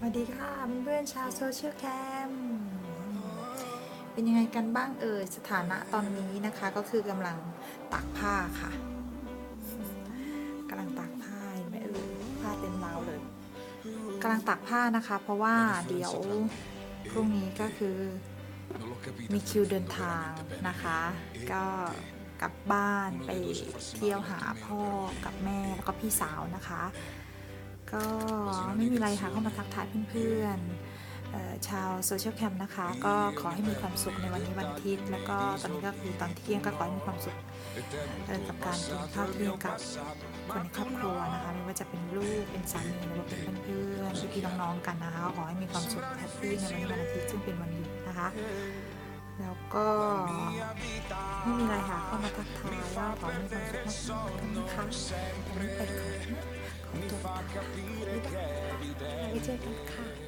สวัสดีค่ะเพื่อนๆชาวโซเชียลแคมเป็นยังไงกันบ้างเอ่ยสถานะตอนนี้นะคะก็คือกำลังตากผ้าค่ะกำลังตากผ้าเห็นไหมเอ่ยผ้าเต็มราวเลยกำลังตากผ้านะคะ เพราะว่าเดี๋ยวพรุ่งนี้ก็คือมีคิวเดินทางนะคะ ก็กลับบ้านไปเที่ยวหาพ่อกับแม่แล้วก็พี่สาวนะคะ ก็ไม่มีอะไรค่ะเข้ามาทักทายเพื่อนๆชาวโซเชียลแคมป์นะคะ ก็ขอให้มีความสุขในวันนี้วันอาทิตย์แล้วก็ตอนนี้ก็คือตอนเที่ยงก็ขอให้มีความสุขเอ่อกับการกินข้าวเที่ยงกับคนในครอบครัวนะคะไม่ว่าจะเป็นลูกเป็นสามีหรือว่าเป็นเพื่อนๆพี่ๆน้องๆกันนะคะขอให้มีความสุขแฮปปี้ในวันนี้วันอาทิตย์ซึ่งเป็นวันหยุดนะคะแล้วก็ไม่มีอะไรค่ะเข้ามาทักทายว่าขอให้มีความสุขมากๆนนะคะวันนี้ไป ก่อนน